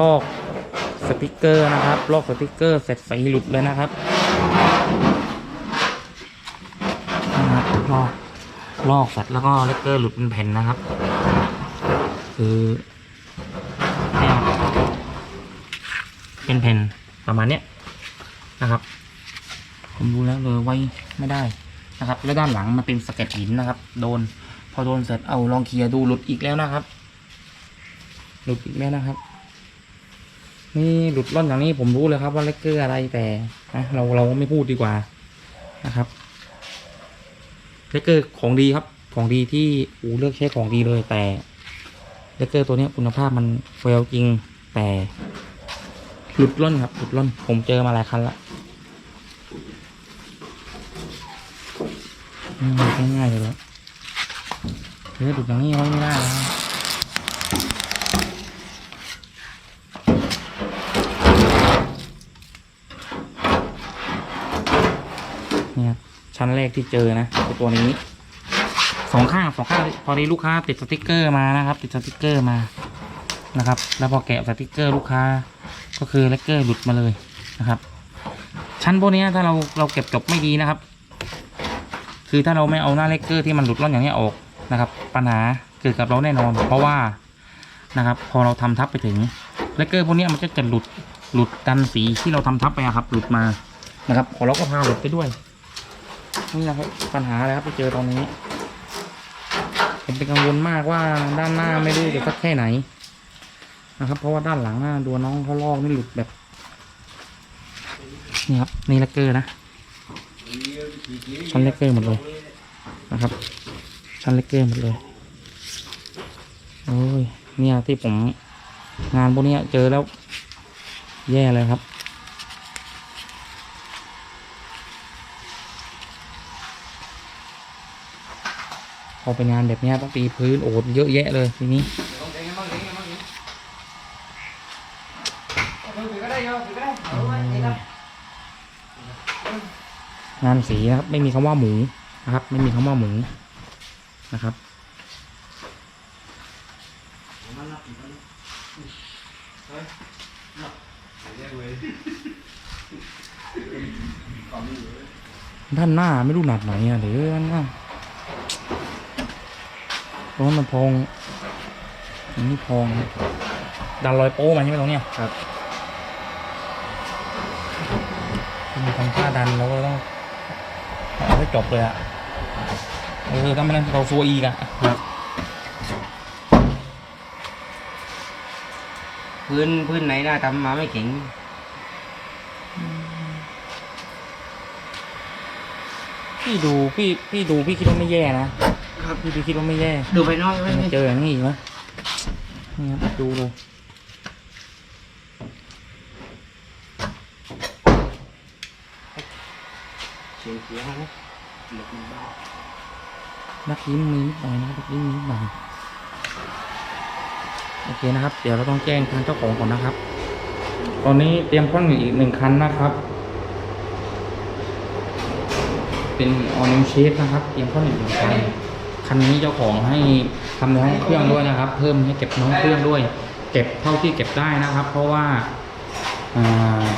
ลอกสติกเกอร์นะครับลอกสติกเกอร์เสร็จไฟหลุดเลยนะครับนะครับลอกลอกเสร็จแล้วก็เลกเกอร์หลุดเป็นแผ่นนะครับ คือเนี่ยเป็นแผ่นประมาณเนี้ยนะครับ ผมดูแล้วเลยไว้ไม่ได้นะครับ แล้วด้านหลังมันเป็นสะเก็ดหินนะครับ โดนพอโดนเสร็จเอาลองเคลียร์ดูหลุดอีกแล้วนะครับ หลุดอีกแล้วนะครับ นี่หลุดร่อนอย่างนี้ผมรู้เลยครับว่าเลกเกอร์อะไรแต่นะเราเราไม่พูดดีกว่านะครับเลกเกอร์ของดีครับ ของดีที่อูเลือกใช้ของดีเลยแต่เลกเกอร์ตัวนี้คุณภาพมันเฟลจริงแต่หลุดร่อนครับหลุดร่อนผมเจอมาหลายคันละง่ายๆเลยแล้วเฮ้ยหลุดอย่างนี้ไว้ไม่ได้แล้ว นี่ยชั้นแรกที่เจอนะคือตัวนี้สองข้างสองข้างพอดีลูกค้าติดสติกเกอร์มานะครับ ติดสติกเกอร์มานะครับ แล้วพอแกะสติกเกอร์ลูกค้า ก็คือเลกเกอร์หลุดมาเลยนะครับ ชั้นพวกนี้ถ้าเราเราเก็บจบไม่ดีนะครับ คือถ้าเราไม่เอาหน้าเลกเกอร์ที่มันหลุดร่อนอย่างนี้ออกนะครับ ปัญหาเกิดกับเราแน่นอน เพราะว่านะครับ พอเราทำทับไปถึงเลกเกอร์พวกนี้มันจะจะหลุดหลุดกันสีที่เราทำทับไปครับ หลุดมานะครับของเราก็พาหลุดไปด้วย นี่นะครับปัญหาอะไรครับไปเจอตอนนี้ ผมเป็นกังวลมากว่าด้านหน้าไม่รู้จะสักแค่ไหน นะครับ เพราะว่าด้านหลังหน่าดูน้องเขาลอกนี่หลุดแบบนี่ครับนี่เลกเกอร์นะชั้นเลกเกอร์หมดเลยนะครับ ชั้นเลกเกอร์หมดเลยโอ้ยเนี่ยที่ผมงานพวกนี้เจอแล้ว แย่เลยครับ อเป็นงานแบบนี้ต้องตีพื้นโอ้โหเยอะแยะเลยทีนี้งานสีนะครับ ไม่มีคำว่าหมูนะครับ ไม่มีคำว่าหมูนะครับด้านหน้าไม่รู้หนัดไหนอะเดี๋ยวด้านหน้า ตรงนั้นมันพองอันนี้พองดันรอยโป้มาใช่ไหมตรงเนี้ยครับมีทำท่าดันเราก็ต้องเอาให้จบเลยอะเออถ้าไม่นั้นเราซัวอีกอะพื้นพื้นไหนน่าทำมาไม่เก่งพี่ดูพี่พี่ดูพี่คิดว่าไม่แย่นะ ครับพี่พี่คิดว่าไม่แย่ดูไปนอกไม่มาไม่เจออย่างนี้อีกไหมนี่ครับดูเลยเสียงเสียงนะหลบมันบ้านักยิ้มมีนิดหน่อยนะครับนักยิ้มมีนิดหน่อยโอเคนะครับ เดี๋ยวเราต้องแจ้งทางเจ้าของก่อนนะครับ ตอนนี้เตรียมกล้องอยู่อีกหนึ่งคันนะครับ เป็นออนิวเชฟนะครับ เตรียมกล้องอีกหนึ่งคัน คันนี้เจ้าของให้ทำในห้องเครื่องด้วยนะครับ เพิ่มให้เก็บในห้องเครื่องด้วย เก็บเท่าที่เก็บได้นะครับ เพราะว่า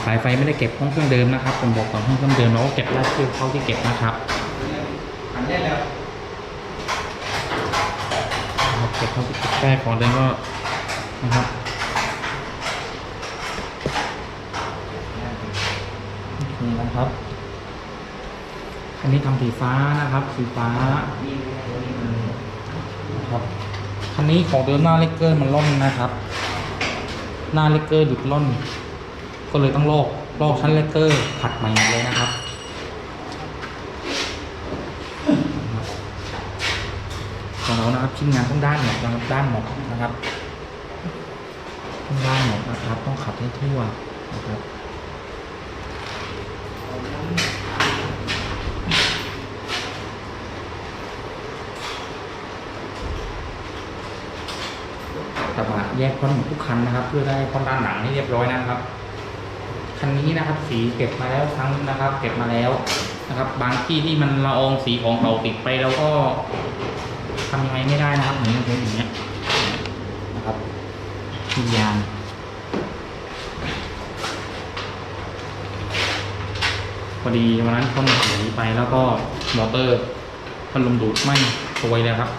สายไฟไม่ได้เก็บห้องเครื่องเดิมนะครับผมบอกก่อนห้องเครื่องเดิมเราก็เก็บได้เท่าที่เก็บนะครับอันนี้แล้วเก็บเท่าที่เก็บได้ก่อนเลยก็นะครับนี่นะครับ อันนี้ทำสีฟ้านะครับ สีฟ้าครับคันนี้ของเดิมหน้าเลกเกอร์มันล่นนะครับ หน้าเลกเกอร์หลุดล่น ก็เลยต้องลอกลอกชั้นเลกเกอร์ขัดใหม่เลยนะครับของเรานะครับชิ้นงานต้องด้านหมดนะครับด้านหมดนะครับต้องด้านหมดนะครับ ต้องขัดให้ทั่วนะครับ แยกพ้นหมดทุกคันนะครับ เพื่อได้พ้นด้านหลังให้เรียบร้อยนะครับ คันนี้นะครับ สีเก็บมาแล้วทั้งนะครับ เก็บมาแล้วนะครับ บางที่ที่มันละอองสีของเราติดไปเราก็ทำยังไงไม่ได้นะครับเหมือนอย่างเงี้ยนะครับมียางพอดีวันนั้นพ่นสีไปแล้วก็มอเตอร์พัดลมดูดไม่สวยเลยครับ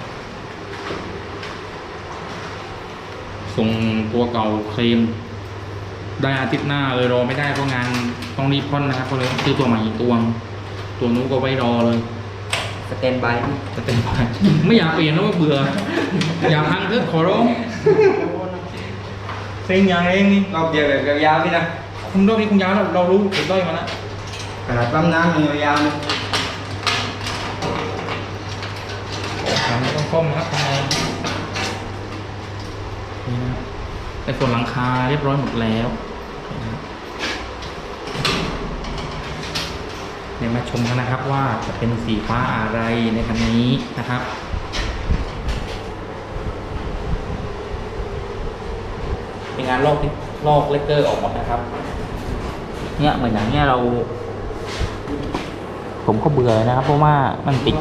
ส่งตัวเก่าเคลมได้อาทิตย์หน้าเลยรอไม่ได้เพราะงานต้องรีบพ่นนะครับก็เลยต้องซื้อตัวใหม่อีกตัวตัวนู้นก็ไว้รอเลยสแตนบายนี่จะเต็มไปไม่อยากเปลี่ยนแล้วว่าเบื่อ อยากพังเถอะขอร้องเซ็งอย่างเองนี่รอบเดียวแบบยาวๆพี่นะคุณด้อยนี่คุณยาวเราเรารู้ผมด้อยมาแล้วขนาดปั๊มน้ำยังยาวๆนะหลังต้องคอมนะครับทำไม นี่นะครับแต่ส่วนหลังคาเรียบร้อยหมดแล้วเดี๋ยวมาชมกันนะครับว่าจะเป็นสีฟ้าอะไรในคันนี้นะครับเป็นงานลอกลอกเลกเกอร์ออกหมดนะครับ เนี่ยเหมือนอย่างเนี้ยเรา ผมก็เบื่อนะครับ เพราะว่ามันติด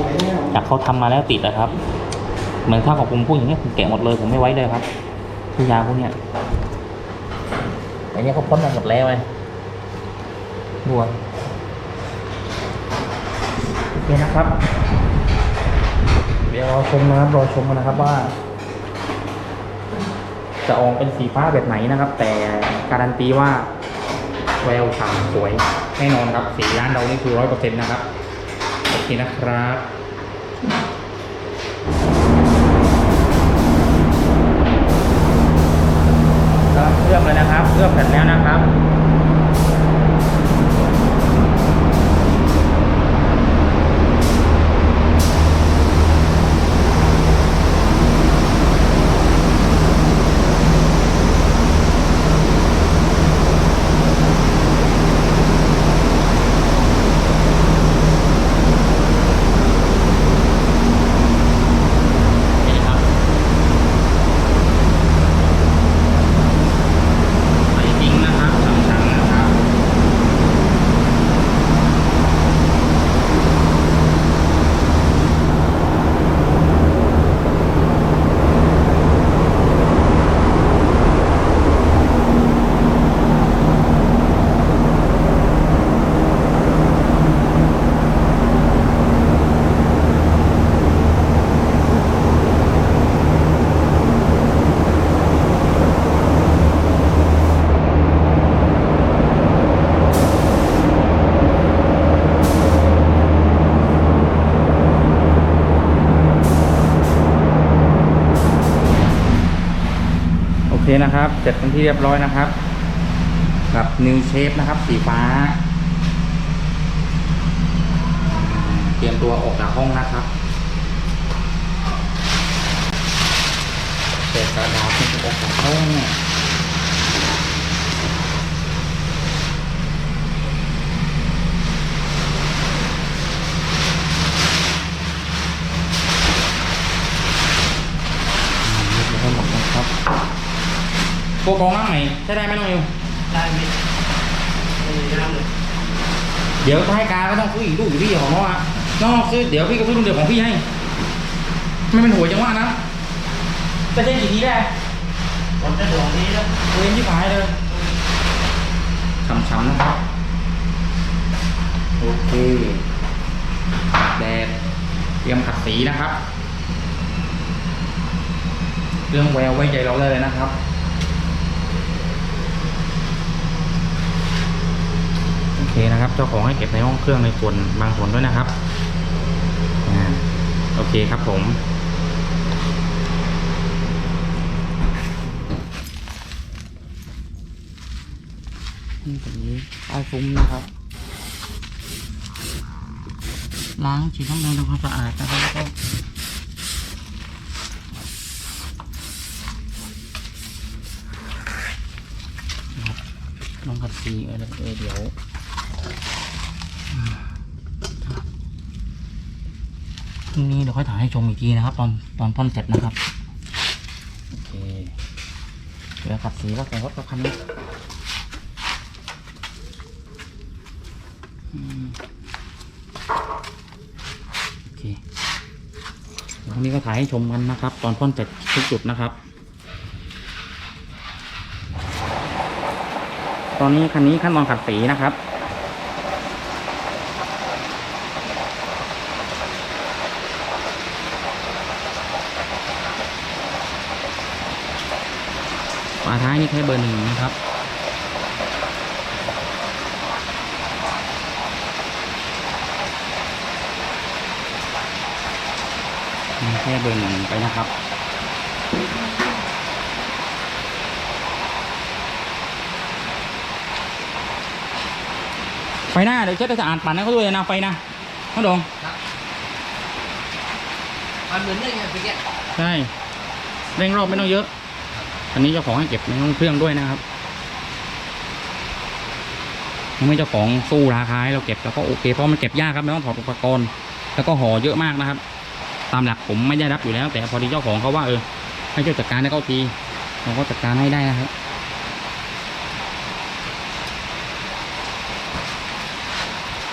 จากเขาทำมาแล้วติดนะครับ เหมือนถ้าของผมพูดอย่างเงี้ยผมแกะหมดเลยผมไม่ไว้เลยครับ คือยาพวกเนี้ยแต่เนี้ยเขาพ้นมาหมดแล้วไงดวงโอเคนะครับ เดี๋ยวรอชมนะครับรอชมกันนะครับว่า จะออกเป็นสีฟ้าแบบไหนนะครับ แต่การันตีว่าแววฉ่ำสวยแน่นอนครับสีร้านเรานี่คือร้อยเปอร์เซ็นต์นะครับโอเคนะครับกำลังเคลือบเลยนะครับเคลือบเสร็จแล้วนะครับ นี่ครับใส่จริงนะครับช่างๆนะครับ โอเค นะครับ เสร็จเป็นที่เรียบร้อยนะครับ กับนิวเชฟนะครับ สีฟ้า เตรียมตัวออกจากห้องนะครับเสร็จกระดาษที่จะออกจากห้องเรียบร้อยหมดนะครับ โกกองนั่งไหนใช้ได้ไหมน้องมิวได้ไหมไม่มีน้ำเลยเดี๋ยวท้ายการก็ต้องซื้ออีกลูกอยู่พี่ของน้องอะน้องซื้อเดี๋ยวพี่ก็ซื้อลูกเดียวของพี่ให้ไม่เป็นหัวยจังหวะนะจะใช้กี่ทีได้ผมจะดวงนี้แล้วเว้นที่ขายเลยช้ำๆนะครับโอเคแดดเตรียมขัดสีนะครับ เรื่องแววไว้ใจเราได้เลยนะครับ โอเค นะครับเจ้าของให้เก็บในห้องเครื่องในส่วนบางส่วนด้วยนะครับอ่าโอเคครับผมนี่แบบนี้ใต้ฟุ้มนะครับ ล้างฉีดน้ำแดงทำความสะอาดนะครับแล้วก็นะครับลองขัดสีออเออเดี๋ยวอืม พรุ่งนี้เดี๋ยวค่อยถ่ายให้ชมอีกทีนะครับ ตอนตอนพ่นเสร็จนะครับโอเคเดี๋ยวขัดสีแล้วแต่รถกับคันนี้โอเคเดี๋ยววันนี้ก็ถ่ายให้ชมกันนะครับ ตอนพ่นเสร็จทุกจุดนะครับตอนนี้คันนี้ขั้นตอนขัดสีนะครับาท้ายนี่แค่เบอร์หนึ่งนะครับมีแค่เบอร์หนึ่งไปนะครับไฟหน้าเดี๋ยวเช็ดให้สะอาดปั่นให้เขาด้วยนะไฟนะน้องดงมันเหมือนได้ไงเมื่อกี้ใช่เร่งรอบไม่ต้องเยอะ อันนี้เจ้าของให้เก็บในห้องเครื่องด้วยนะครับไม่เจ้าของสู้ราคาให้เราเก็บแล้วก็โอเคเพราะมันเก็บยากครับไม่ต้องถอดอุปกรณ์ แล้วก็ห่อเยอะมากนะครับ ตามหลักผมไม่ได้รับอยู่แล้ว แต่พอดีเจ้าของเขาว่าเออให้ช่วยจัดการให้เขาทีเราก็จัดการให้ได้นะครับ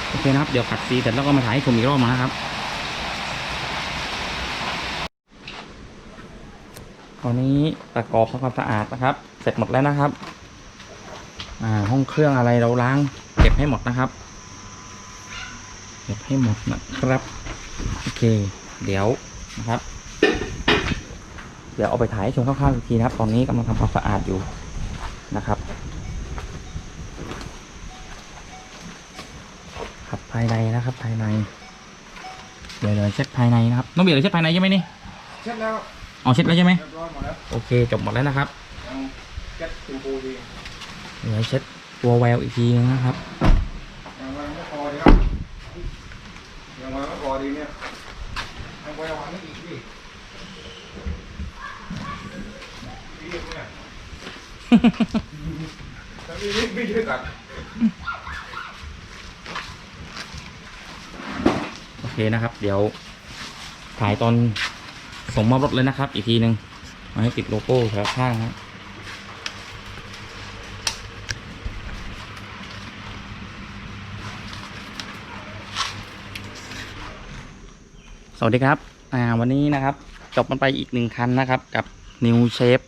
โอเคนะครับเดี๋ยวขัดสีเสร็จแล้วก็มาถ่ายให้ชมอีกรอบนะครับ ตอนนี้ประกอบทำความสะอาดนะครับ เสร็จหมดแล้วนะครับ อ่า ห้องเครื่องอะไรเราล้างเก็บให้หมดนะครับ เก็บให้หมดนะครับ โอเค เดี๋ยวนะครับ เดี๋ยวเอาไปถ่ายให้ชมคร่าวๆอีกทีนะครับ ตอนนี้กำลังทำความสะอาดอยู่นะครับครับภายในนะครับภายใน เดี๋ยวเดี๋ยวเช็ดภายในนะครับ น้องเบียร์เดี๋ยวเช็ดภายในใช่ไหมนี่ เช็ดแล้ว อ๋อเช็ดแล้วใช่ไหมเรียบร้อยหมดแล้วโอเคจบหมดแล้วนะครับยังเช็ดชมพูดีเดี๋ยวเช็ดตัวแววอีกทีนึงนะครับยังไงไม่พอดีครับยังไงไม่พอดีเนี่ยยังไงวันนี้อีกดิอีกเนี่ยถ้ามีนิดไม่เยอะกันโอเคนะครับ เดี๋ยวถ่ายตอน ส่งมอบรถเลยนะครับ อีกทีหนึ่งมาให้ติดโลโก้แถวข้างนะสวัสดีครับ อ่า วันนี้นะครับ จบมันไปอีกหนึ่งคันนะครับ กับ New Shape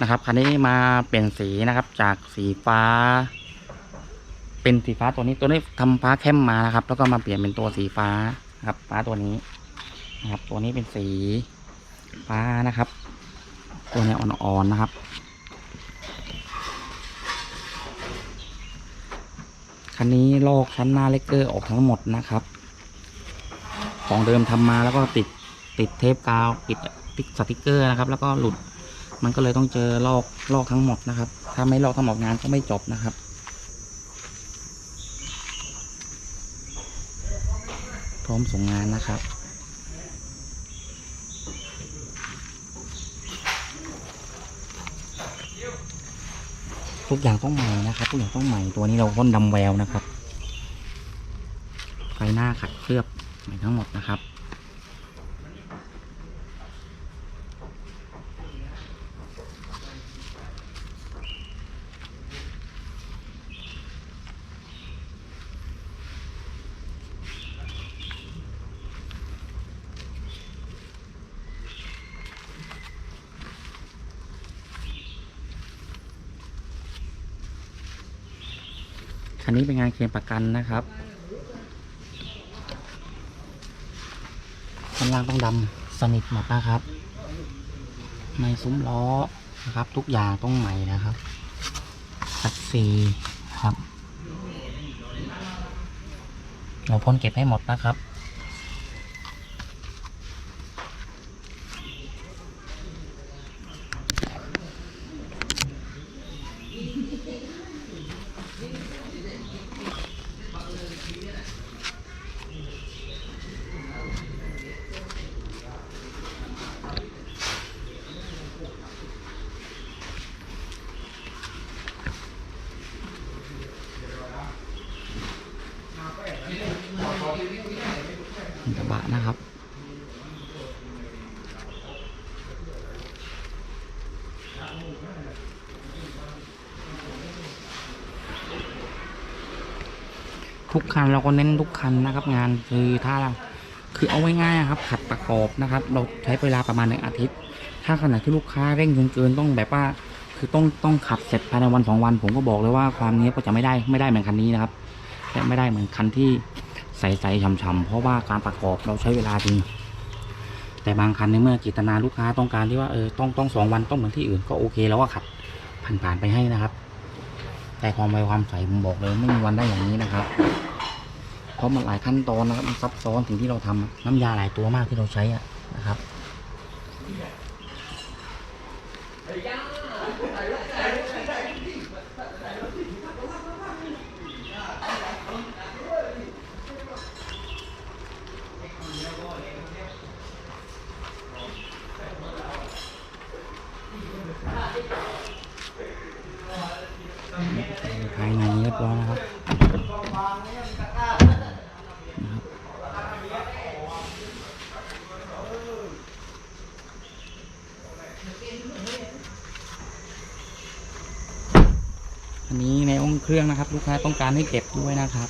นะครับ คันนี้มาเปลี่ยนสีนะครับ จากสีฟ้า เป็นสีฟ้าตัวนี้ ตัวนี้ทำฟ้าเข้มมานะครับ แล้วก็มาเปลี่ยนเป็นตัวสีฟ้านะครับ ฟ้าตัวนี้นะครับ ตัวนี้เป็นสี ฟ้านะครับ ตัวนี้อ่อนๆนะครับ คันนี้ลอกชั้นหน้าเลกเกอร์ออกทั้งหมดนะครับ ของเดิมทำมาแล้วก็ติดติดเทปกาวปิดติดสติกเกอร์นะครับ แล้วก็หลุดมันก็เลยต้องเจอลอกลอกทั้งหมดนะครับ ถ้าไม่ลอกทั้งหมดงานก็ไม่จบนะครับพร้อมส่งงานนะครับ ทุกอย่างต้องใหม่นะครับทุกอย่างต้องใหม่ตัวนี้เราพ่นดำแววนะครับไฟหน้าขัดเคลือบใหม่ทั้งหมดนะครับ คันนี้เป็นงานเคลมประกันนะครับข้างล่างต้องดำสนิทหมดนะครับไม่ซุ้มล้อนะครับ ทุกอย่างต้องใหม่นะครับคัดซีครับ เราพ่นเก็บให้หมดนะครับ ทุกคันเราก็เน้นทุกคันนะครับ งานคือถ้าคือเอาไว้ง่ายครับขัดประกอบนะครับ เราใช้เวลาประมาณหนึ่งอาทิตย์ ถ้าขณะที่ลูกค้าเร่งจนเกินต้องแบบว่า คือต้องต้องขัดเสร็จภายในวันสองวัน ผมก็บอกเลยว่าความนี้ก็จะไม่ได้ไม่ได้เหมือนคันนี้นะครับและไม่ได้เหมือนคันที่ใสๆช่ำๆเพราะว่าการประกอบเราใช้เวลาจริงแต่บางคันในเมื่อจิตนาลูกค้าต้องการที่ว่าเออต้องต้องสองวันต้องเหมือนที่อื่นก็โอเคแล้วก็ขัดผ่านๆไปให้นะครับ แต่ความไวความใสผมบอกเลยไม่มีวันได้อย่างนี้นะครับ เพราะมันหลายขั้นตอนนะครับมันซับซ้อนสิ่งที่เราทำอะน้ำยาหลายตัวมากที่เราใช้อะนะครับ ภายในเรียบร้อยนะครับ อันนี้ในห้อง เครื่องนะครับ ลูกค้าต้องการให้เก็บด้วยนะครับ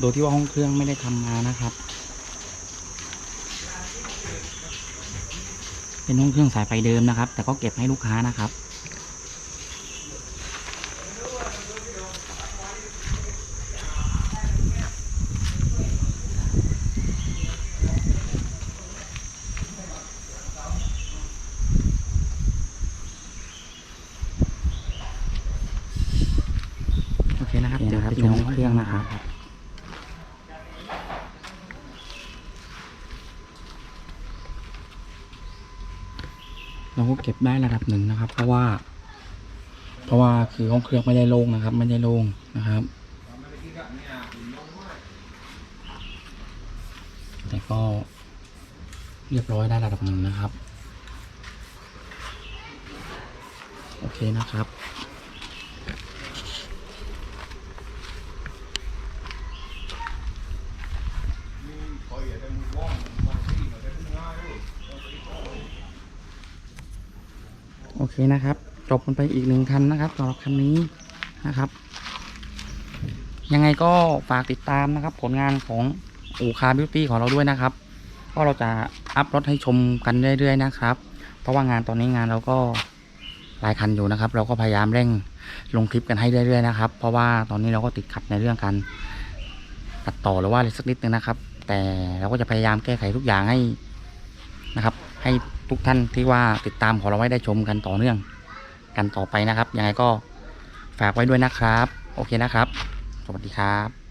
โดยที่ว่าห้องเครื่องไม่ได้ทำมานะครับ เป็นห้องเครื่องสายไฟเดิมนะครับ แต่ก็เก็บให้ลูกค้านะครับ โอเคนะครับ เดี๋ยวไปชมห้อง เรื่องนะครับเราก็เก็บได้ระดับหนึ่งนะครับ เพราะว่า เพราะว่าคือห้องเครื่องไม่ได้โล่งนะครับไม่ได้โล่งนะครับแต่ก็เรียบร้อยได้ระดับหนึ่งนะครับ โอเคนะครับ เคนะครับ จบกันไปอีกหนึ่งคันนะครับสำหรับคันนี้นะครับ ยังไงก็ฝากติดตามนะครับ ผลงานของอูคาบิวตี้ของเราด้วยนะครับ ก็เราจะอัพรถให้ชมกันเรื่อยๆนะครับ เพราะว่างานตอนนี้งานเราก็หลายคันอยู่นะครับ เราก็พยายามเร่งลงคลิปกันให้เรื่อยๆนะครับ เพราะว่าตอนนี้เราก็ติดขัดในเรื่องการตัดต่อหรือว่าอะไรสักนิดนึงนะครับ แต่เราก็จะพยายามแก้ไขทุกอย่างให้นะครับ ให้ ทุกท่านที่ว่าติดตามของเราไว้ได้ชมกันต่อเนื่อง กันต่อไปนะครับ ยังไงก็ฝากไว้ด้วยนะครับ โอเคนะครับ สวัสดีครับ